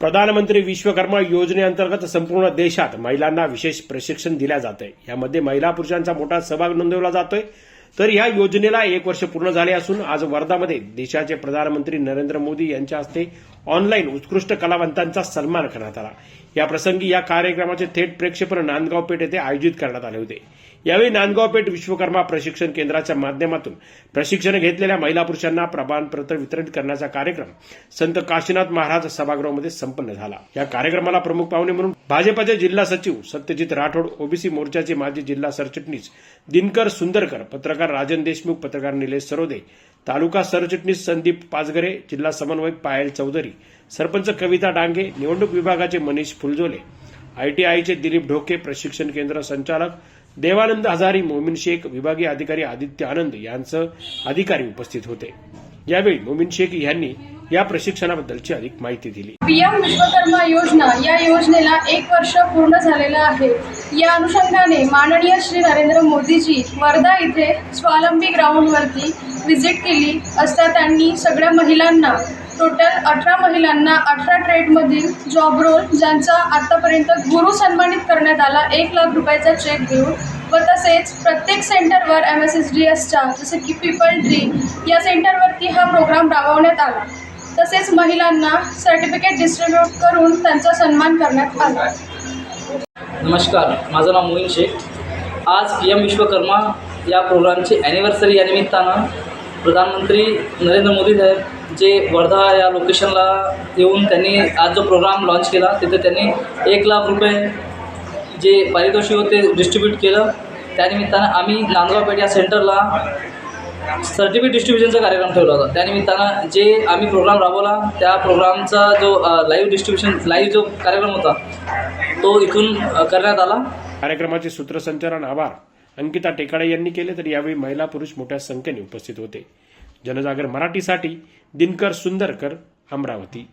प्रधानमंत्री विश्वकर्मा योजनेअंतर्गत संपूर्ण देशात महिलांना विशेष प्रशिक्षण दिल्या जातंय. यामध्ये महिला पुरुषांचा मोठा सहभाग नोंदवला जातोय. तर या योजनेला एक वर्ष पूर्ण झाले असून आज वर्धामध्ये देशाचे प्रधानमंत्री नरेंद्र मोदी यांच्या हस्ते ऑनलाईन उत्कृष्ट कलावंतांचा सन्मान करण्यात आला. या प्रसंगी या कार्यक्रमाचे थेट प्रेक्षेपण नांदगाव पेठ येथे आयोजित करण्यात आले होते. यावेळी नांदगाव पेठ विश्वकर्मा प्रशिक्षण केंद्राच्या माध्यमातून प्रशिक्षण घेतलेल्या महिला पुरुषांना प्रमाणपत्र वितरित करण्याचा कार्यक्रम संत काशीनाथ महाराज सभागृहामध्ये संपन्न झाला. या कार्यक्रमाला प्रमुख पाहुणे म्हणून भाजपचे जिल्हा सचिव सत्यजित राठोड ओबीसी मोर्चाचे माजी जिल्हा सरचिटणीस दिनकर सुंदरकर पत्रकार राजन देशमुख पत्रकार निलेश सरोदे तालुका सरचिटणीस संदीप पाचगरे जिल्हा समन्वयक पायल चौधरी सरपंच कविता डांगे निवडणूक विभागाचे मनीष फुलझोले आयटीआयचे दिलीप ढोके प्रशिक्षण केंद्र संचालक देवानंद हजारी मोमीन शेख विभागीय अधिकारी आदित्य आनंद यांचं अधिकारी उपस्थित होते. यावेळी मोमीन शेख यांनी या प्रशिक्षणाबद्दलची अधिक माहिती दिली. पीएम विश्वकर्मा योजना या योजनेला एक वर्ष पूर्ण झालेलं आहे. या अनुषंगाने माननीय श्री नरेंद्र मोदीजी वर्धा इथे स्वावलंबी ग्राउंडवरती व्हिजिट केली. असता त्यांनी सगळ्या महिलांना टोटल अठरा महिलांना अठरा ट्रेडमधील जॉब रोल ज्यांचा आत्तापर्यंत गुरु सन्मानित करण्यात आला एक लाख रुपयाचा चेक देऊन व तसेच प्रत्येक सेंटरवर एम एस एस डी एसच्या जसे की पीपल ट्री या सेंटरवरती हा प्रोग्राम राबवण्यात आला. तसेच महिलांना सर्टिफिकेट डिस्ट्रीब्यूट करून त्यांचा सन्मान करण्यात आला. नमस्कार माझं नाव मोहीन शेख. आज पी एम विश्वकर्मा या प्रोग्रामची ॲनिव्हर्सरी या निमित्तानं प्रधानमंत्री नरेंद्र मोदी साहेब जे वर्धा या लोकेशनला येऊन त्यांनी आज जो प्रोग्राम लॉन्च केला तिथे त्यांनी एक लाख रुपये जे पारितोषिक होते डिस्ट्रीब्यूट केलं. त्यानिमित्तानं आम्ही नांदगाव पेठ या सेंटरला सर्टिफिकेट डिस्ट्रीब्युशनचा कार्यक्रम ठेवला होता. त्यानिमित्तानं जे आम्ही प्रोग्राम राबवला त्या प्रोग्रामचा जो लाईव्ह डिस्ट्रीब्युशन लाईव्ह जो कार्यक्रम होता तो इथून करण्यात आला. कार्यक्रमाचे सूत्रसंचालन आभार. अंकिता टेकाडे यांनी केले तर यावेळी महिला पुरुष मोठ्या संख्येने उपस्थित होते. जनजागर मराठीसाठी दिनकर सुंदरकर अमरावती.